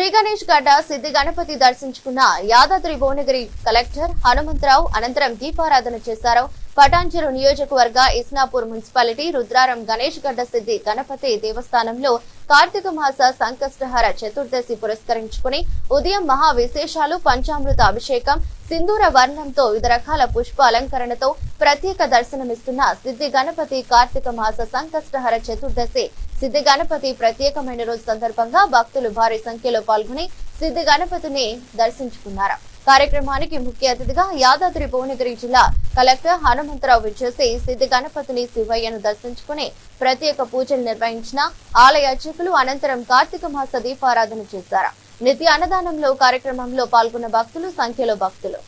శ్రీ గణేష్ గడ్డ సిద్ధి గణపతి దర్శించుకున్న యాదాద్రి భువనగిరి కలెక్టర్ హనుమంతరావు అనంతరం దీపారాధన చేశారు. పటాంచెరు నియోజకవర్గ ఇస్నాపూర్ మున్సిపాలిటీ రుద్రారం గణేష్ గడ్డ సిద్ధి గణపతి దేవస్థానంలో కార్తీక మాస సంకష్టహర చతుర్దశి పురస్కరించుకుని ఉదయం మహా విశేషాలు పంచామృత అభిషేకం సింధూర వర్ణంతో వివిధ రకాల పుష్ప అలంకరణతో ప్రత్యేక దర్శనమిస్తున్న సిద్ధి గణపతి కార్తీక మాస సంకష్టహర చతుర్దశి సిద్ధి గణపతి ప్రత్యేకమైన రోజు సందర్భంగా భక్తులు భారీ సంఖ్యలో పాల్గొని సిద్ధి గణపతిని దర్శించుకున్నారు. కార్యక్రమానికి ముఖ్య అతిథిగా యాదాద్రి భువనగిరి జిల్లా కలెక్టర్ హనుమంతరావు విచ్చేసి సిద్ధి గణపతిని శివయ్యను దర్శించుకుని ప్రత్యేక పూజలు నిర్వహించిన ఆలయ అర్చకులు అనంతరం కార్తీక మాస దీపారాధన చేశారు. నిత్య అన్నదానంలో కార్యక్రమంలో పాల్గొన్న భక్తులు సంఖ్యలో భక్తులు.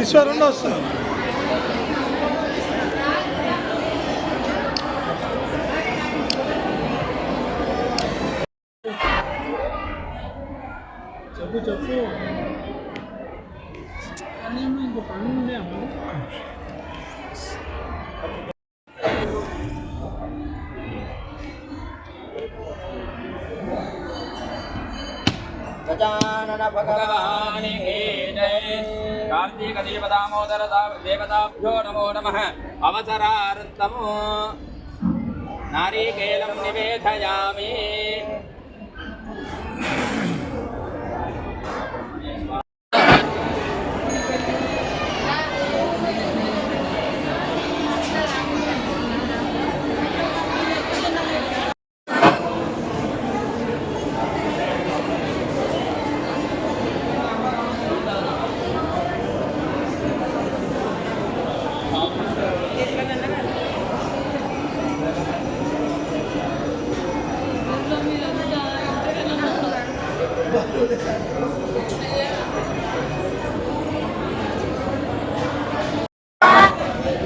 ఈశ్వరుడు వస్తుంది. చెప్పు చెప్పు. ఇంకో పని ఉండే అమ్మ. गजानन भगवानि जय कार्तीक देवतामोदर देवताभ्यो नमो नमः अवसरार्थमो नारीकेलं निवेदयामि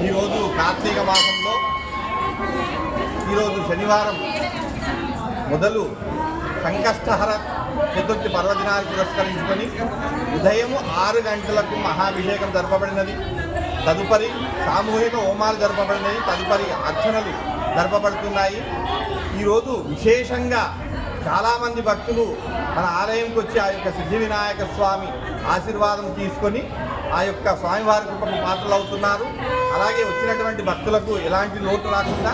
ఈరోజు కార్తీక మాసంలో ఈరోజు శనివారం మొదలు సంకష్టహర చతుర్థి పర్వదినాన్ని పురస్కరించుకొని ఉదయం ఆరు గంటలకు మహాభిషేకం జరపబడినది. తదుపరి సామూహిక హోమాలు జరపబడినవి. తదుపరి అర్చనలు జరపబడుతున్నాయి. ఈరోజు విశేషంగా చాలామంది భక్తులు మన ఆలయంకి వచ్చి ఆ యొక్క సిద్ధి వినాయక స్వామి ఆశీర్వాదం తీసుకొని ఆ యొక్క స్వామివారి కృపకు పాత్రలు అవుతున్నారు అలాగే వచ్చినటువంటి భక్తులకు ఎలాంటి లోటు రాకుండా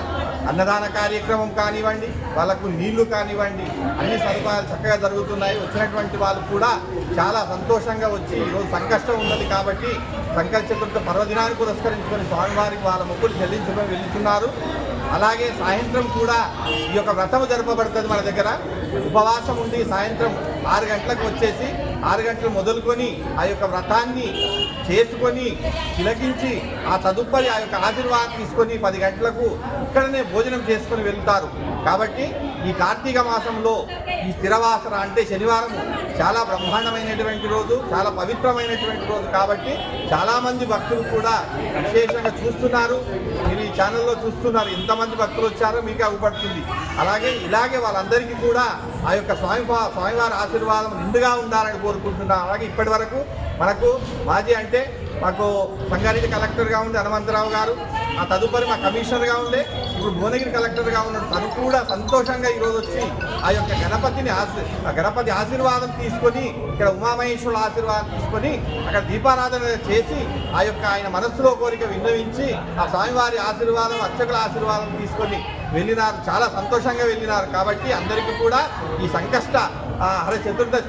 అన్నదాన కార్యక్రమం కానివ్వండి వాళ్ళకు నీళ్ళు కానివ్వండి అన్ని సదుపాయాలు చక్కగా జరుగుతున్నాయి. వచ్చినటువంటి వాళ్ళు కూడా చాలా సంతోషంగా వచ్చి ఈరోజు సంకష్టం ఉన్నది కాబట్టి సంకల్ప చతుర్థ పర్వదినాన్ని పురస్కరించుకొని స్వామివారికి వాళ్ళ మొక్కులు చెల్లించుకొని వెళ్తున్నారు. అలాగే సాయంత్రం కూడా ఈ యొక్క వ్రతం జరపబడుతుంది మన దగ్గర. ఉపవాసం ఉండి సాయంత్రం ఆరు గంటలకు వచ్చేసి ఆరు గంటలు మొదలుకొని ఆ యొక్క వ్రతాన్ని చేసుకొని తిలకించి ఆ తదుపరి ఆ యొక్క ఆశీర్వాదం తీసుకొని పది గంటలకు ఇక్కడనే భోజనం చేసుకొని వెళ్తారు. కాబట్టి ఈ కార్తీక మాసంలో ఈ స్థిరవాసన అంటే శనివారం చాలా బ్రహ్మాండమైనటువంటి రోజు చాలా పవిత్రమైనటువంటి రోజు కాబట్టి చాలామంది భక్తులు కూడా విశేషంగా చూస్తున్నారు. మీరు ఈ ఛానల్లో చూస్తున్నారు. ఎంతమంది భక్తులు వచ్చారో మీకు అవ్వబడుతుంది అలాగే ఇలాగే వాళ్ళందరికీ కూడా ఆ యొక్క స్వామి స్వామివారి ఆశీర్వాదం నిండుగా ఉండాలని కోరుకుంటున్నాను. అలాగే ఇప్పటి వరకు మనకు మాజీ అంటే మాకు సంగారెడ్డి కలెక్టర్గా ఉండే హనుమంతరావు గారు. ఆ తదుపరి మా కమిషనర్గా ఉండే ఇప్పుడు భువనగిరి కలెక్టర్గా ఉన్నాడు. తను కూడా సంతోషంగా ఈరోజు వచ్చి ఆ యొక్క గణపతిని ఆశీ ఆ గణపతి ఆశీర్వాదం తీసుకొని ఇక్కడ ఉమామహేశ్వరుల ఆశీర్వాదం తీసుకొని అక్కడ దీపారాధన చేసి ఆ యొక్క ఆయన మనస్సులో కోరిక విన్నవించి ఆ స్వామివారి ఆశీర్వాదం అర్చకుల ఆశీర్వాదం తీసుకొని వెళ్ళినారు. చాలా సంతోషంగా వెళ్ళినారు. కాబట్టి అందరికీ కూడా ఈ సంకష్ట హర చతుర్దశి